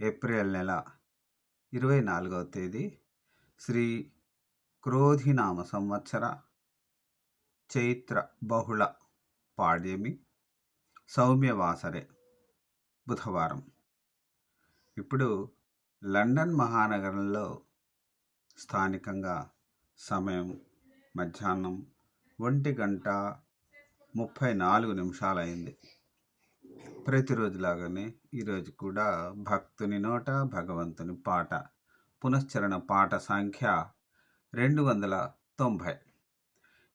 April నెల ఇరవై నాలుగవ తేదీ శ్రీ క్రోధినామ సంవత్సర చైత్ర బహుళ పాడ్యమి సౌమ్యవాసరే బుధవారం. ఇప్పుడు లండన్ మహానగరంలో స్థానికంగా సమయం మధ్యాహ్నం ఒంటి గంట ముప్పై నాలుగు నిమిషాలైంది. ప్రతిరోజులాగానే ఈరోజు కూడా భక్తుని నోట భగవంతుని పాట పునశ్చరణ పాట సంఖ్య రెండు వందల తొంభై.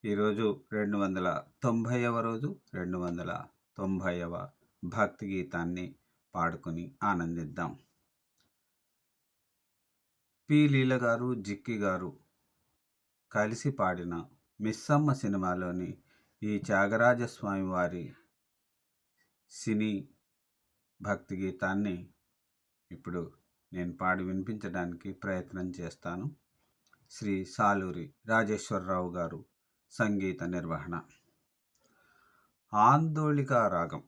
ఈరోజు రెండు వందల తొంభైవ రోజు రెండు వందల తొంభైవ భక్తి గీతాన్ని పాడుకొని ఆనందిద్దాం. పి. లీల గారు జిక్కి గారు కలిసి పాడిన మిస్సమ్మ సినిమాలోని ఈ త్యాగరాజస్వామి వారి సినీ భక్తి గీతాన్ని ఇప్పుడు నేను పాడి వినిపించడానికి ప్రయత్నం చేస్తాను. శ్రీ సాలూరి రాజేశ్వరరావు గారు సంగీత నిర్వహణ. ఆందోళిక రాగం.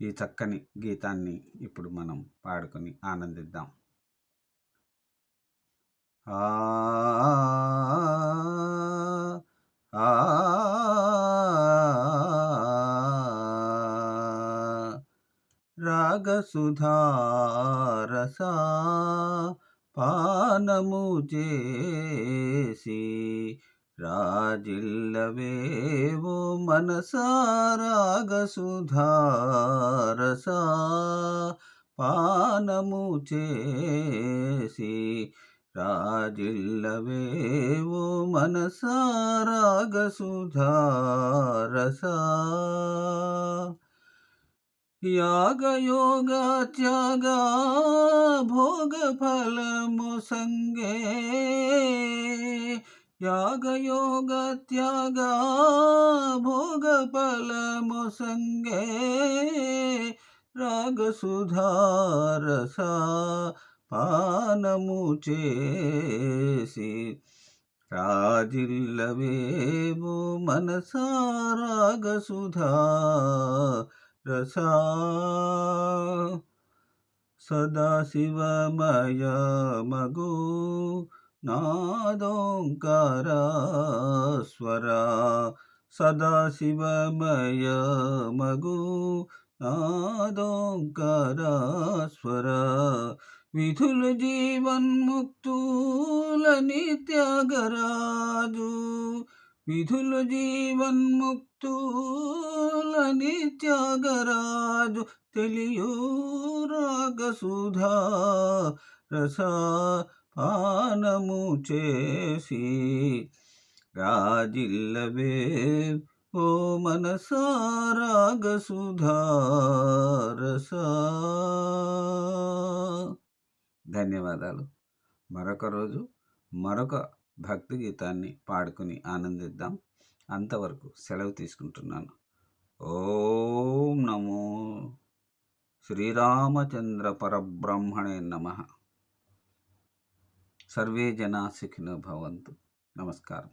ఈ చక్కని గీతాన్ని ఇప్పుడు మనం పాడుకొని ఆనందిద్దాం. ఆ రాగసుధారసా పానము చేసి రాజిల్లవేవో మనసారాగసుధారసా పానము చేసి రాజిల్లవేవో మనసారాగసుధారసా యాగయోగ త్యాగ భోగ ఫలము సంగే. యాగయోగ త్యాగ భోగ ఫలము సంగే. రాగసుధారస పానము చేసి రాజిల్లవేవో మనసారాగసుధా రసా సదాశివమయ మగు నాదోంకార స్వర సదాశివమయ మగు నాదోంకార స్వర విధులు జీవన్ముక్తుల నిత్యాగరాజు విధులు జీవన్ముక్తుల నిత్యాగరాజు తెలియు రాగసుధా రస పానము చేసి రాజిల్లవే ఓ మనసారాగసుధా రస. ధన్యవాదాలు. మరొక రోజు మరొక భక్తి గీతాన్ని పాడుకుని ఆనందిద్దాం. అంతవరకు సెలవు తీసుకుంటున్నాను. ఓం నమో శ్రీరామచంద్ర పరబ్రహ్మణే నమ. సర్వే జనా సుఖినో భవంతు. నమస్కారం.